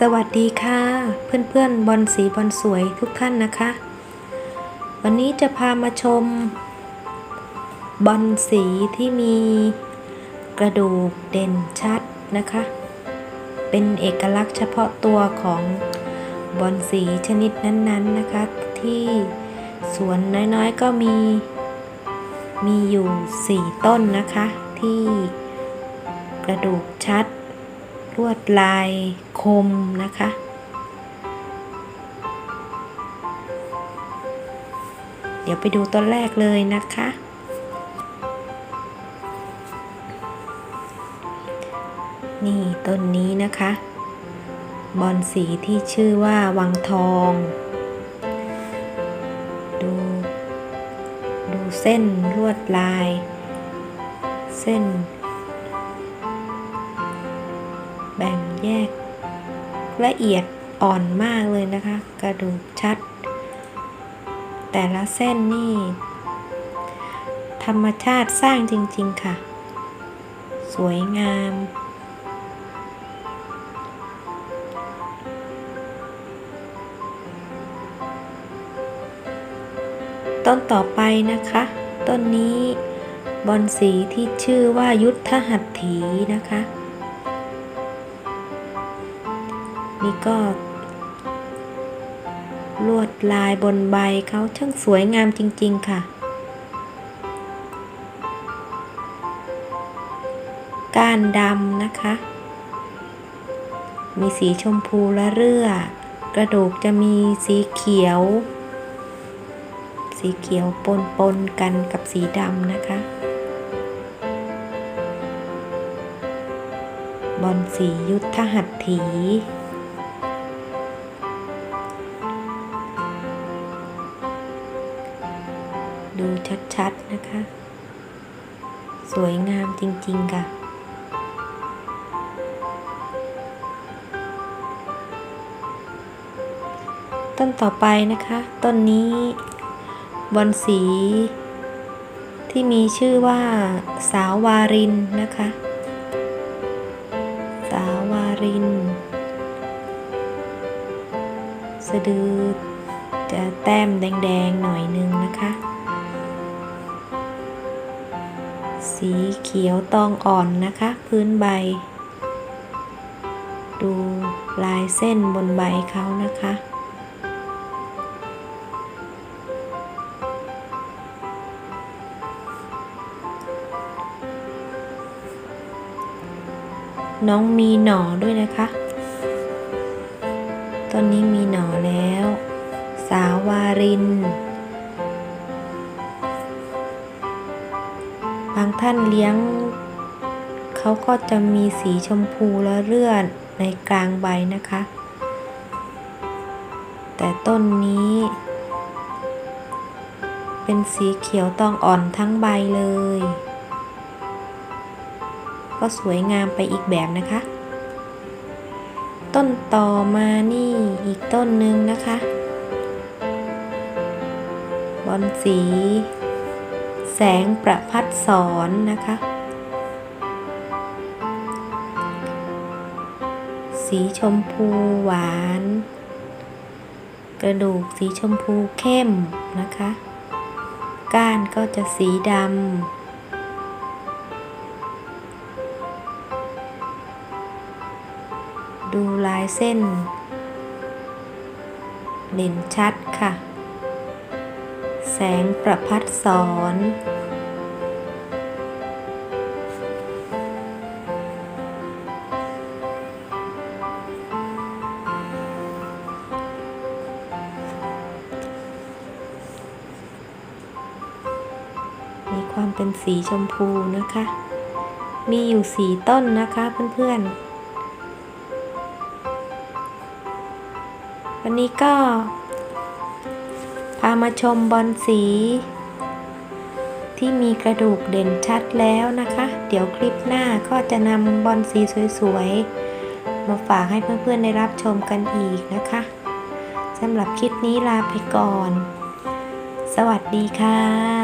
สวัสดีค่ะ เพื่อนๆบอลสีบอลสวยทุกท่านนะคะ วันนี้จะพามาชม บอลสีที่มีกระดูกเด่นชัดนะคะ เป็นเอกลักษณ์เฉพาะตัวของบอลสีชนิดนั้นๆนะคะ ที่สวนน้อยๆก็มี มีอยู่ 4 ต้นนะคะ ที่กระดูกชัด ลวดลายคมนะคะ เดี๋ยวไปดูต้นแรกเลยนะคะ นี่ต้นนี้นะคะ บอลสีที่ชื่อว่าวังทอง ดู ดูเส้นลวดลาย เส้น แบ่งแยก ละเอียดอ่อนมากเลยนะคะ กระดูกชัด แต่ละเส้นนี่ ธรรมชาติสร้างจริง ๆ ค่ะ สวยงามต้นต่อไปนะคะ ต้นนี้บอลสีที่ชื่อว่ายุทธหัตถีนะคะ นี่ก็ ลวดลายบนใบเขาช่างสวยงามจริง ๆ ค่ะ ก้านดำนะคะ มีสีชมพูและเรื่อ กระดูกจะมีสีเขียว สีเขียวปนปนกันกับสีดำนะคะบอลสียุทธหัตถี ชัดๆนะคะ สวยงามจริง ๆ ค่ะ ต้นต่อไปนะคะ ต้นนี้บอลสี ที่มีชื่อว่าสาววารินนะคะ สาววาริน สะดือจะแต้มแดง ๆ หน่อยนึงนะคะ สีเขียวตองอ่อนนะคะ พื้นใบ ดูลายเส้นบนใบเขานะคะน้องมีหน่อด้วยนะคะต้นนี้มีหน่อแล้ว สาววาริน บางท่านเลี้ยง เขาก็จะมีสีชมพูและเลื่อนในกลางใบนะคะ แต่ต้นนี้ เป็นสีเขียวตองอ่อนทั้งใบเลย ก็สวยงามไปอีกแบบนะคะ ต้นต่อมานี่อีกต้นหนึ่งนะคะ บอลสี แสงประพัดสอนนะคะ สีชมพูหวาน กระดูกสีชมพูเข้มนะคะ ก้านก็จะสีดำดูลายเส้นเด่นชัดค่ะ แสงประพัดสอน มีความเป็นสีชมพูนะคะ มีอยู่สีต้นนะคะเพื่อนๆ วันนี้ก็ามาชมบอลสี ที่มีกระดูกเด่นชัดแล้วนะคะ เดี๋ยวคลิปหน้าก็จะนำบอลสีสวยๆ มาฝากให้เพื่อนๆได้รับชมกันอีกนะคะสำหรับคลิปนี้ลาไปก่อน สวัสดีค่ะ